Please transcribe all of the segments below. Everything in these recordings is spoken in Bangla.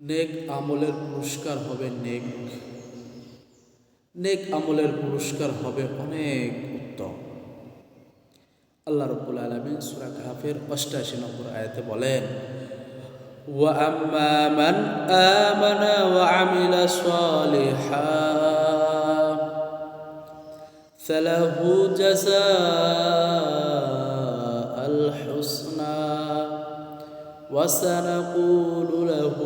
নেক আমলের পুরস্কার হবে নেক নেক আমলের পুরস্কার হবে অনেক উত্তম আল্লাহ রব্বুল আলমিন সুরা কাহাফের অষ্টাশি নম্বর আয়াতে বলেন وأما من آمن وعمل صالحا فله جزاء الحسنى وسنقول له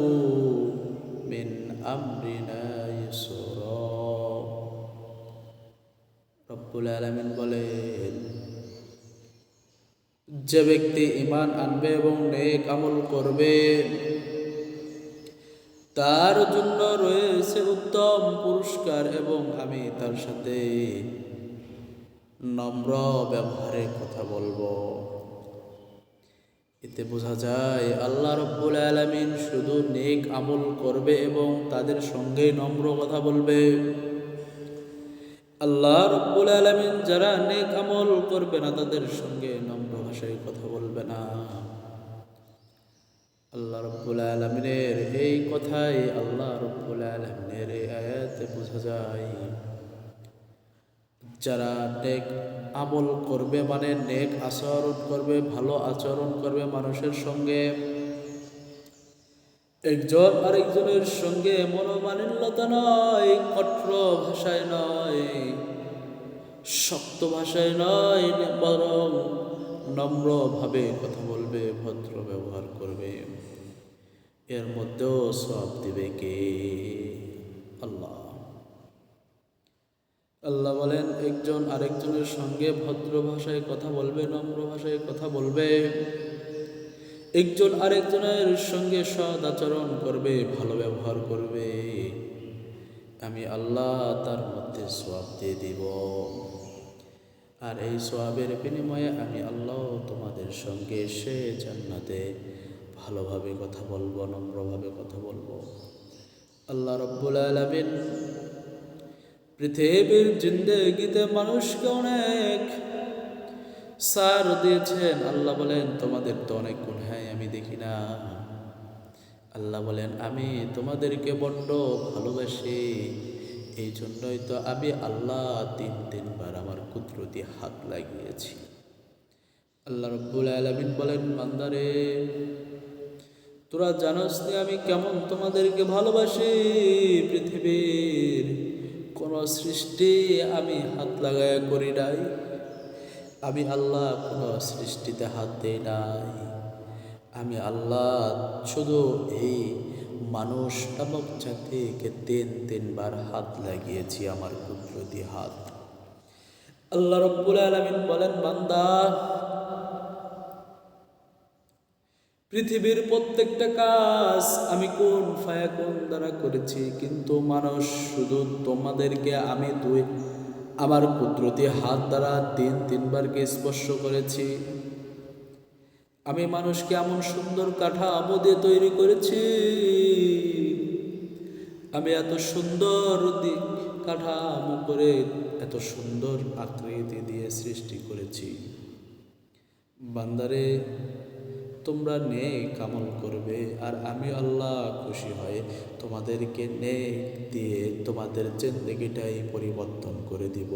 আমরিনা রব্বুল আলমিন বলেন, যে ব্যক্তি ইমান আনবে এবং নেক আমল করবে, তার জন্য রয়েছে উত্তম পুরস্কার এবং আমি তার সাথে নম্র ব্যবহারে কথা বলব। এতে বোঝা যায় আল্লাহ রব্বুল আলমিন শুধু নেক আমল করবে এবং তাদের সঙ্গে নম্র কথা বলবে। আল্লাহ রব্বুল আলমিন যারা নেক আমল করবে না, তাদের সঙ্গে নম্র ভাষায় কথা বলবে না। আল্লাহ রব্বুল আলমিনের এই কথাই আল্লাহ রব্বুল আলমিনের আয়াতে বোঝা যায়। যারা নেক আমল করবে মানে নেক আচরণ করবে, ভালো আচরণ করবে মানুষের সঙ্গে। একজন আরেকজনের সঙ্গে মনোমালিন্যতা নয়, কঠোর ভাষায় নয়, শক্ত ভাষায় নয়, বরং নম্রভাবে কথা বলবে, ভদ্র ব্যবহার করবে। এর মধ্যেও সব দিবে কে? আল্লাহ। আল্লাহ বলেন, একজন আরেকজনের সঙ্গে ভদ্র ভাষায় কথা বলবে, নম্র ভাষায় কথা বলবে। একজন আরেকজনের সঙ্গে সদ আচরণ করবে, ভালো ব্যবহার করবে। আমি আল্লাহ তার মধ্যে সোয়াব দিয়ে দিব। আর এই সোয়াবের বিনিময়ে আমি আল্লাহ তোমাদের সঙ্গে সে জান্নাতে ভালোভাবে কথা বলব, নম্রভাবে কথা বলব। আল্লাহ রব্বুল আলমিন পৃথিবীর জিন্দগিতে মানুষকে অনেক সার দিয়েছেন। আল্লাহ বলেন, তোমাদের তো অনেক গুণ হ্যাঁ আমি দেখি না। আল্লাহ বলেন, আমি তোমাদেরকে বড্ড ভালোবাসি। এই জন্যই তো আমি আল্লাহ তিন, তিনবার আমার কুদরতি হাত লাগিয়েছি। আল্লাহ রব্বুল আলমিন বলেন মান্দারে তোরা জানোস আমি কেমন তোমাদেরকে ভালোবাসি পৃথিবীর কোন সৃষ্টি আমি হাত লাগায় করি নাই। আমি আল্লাহ কোনো সৃষ্টিতে হাত দেই নাই। আমি আল্লাহ শুধু এই মানুষ নামক জাতিকে তিন তিনবার হাত লাগিয়েছি আমার কুদরতি হাত। আল্লাহ রব্বুল আলমিন বলেন, বান্দা পৃথিবীর প্রত্যেকটা কাজ আমি কোন ফায়া কোন দ্বারা করেছি, কিন্তু মানুষ শুধু তোমাদেরকে, আমি দুই, আমার কুদরতি হাত দ্বারা তিন, তিনবারকে স্পর্শ করেছি। আমি মানুষকে এমন সুন্দর কাঠামো দিয়ে তৈরি করেছি। আমি এত সুন্দর দিক কাঠামো করে এত সুন্দর আকৃতি দিয়ে সৃষ্টি করেছি। বান্দারে তোমরা নেক কামল করবে আর আমি আল্লাহ খুশি হয়ে তোমাদেরকে নেক দিয়ে তোমাদের জিন্দগিটাই পরিবর্তন করে দিব।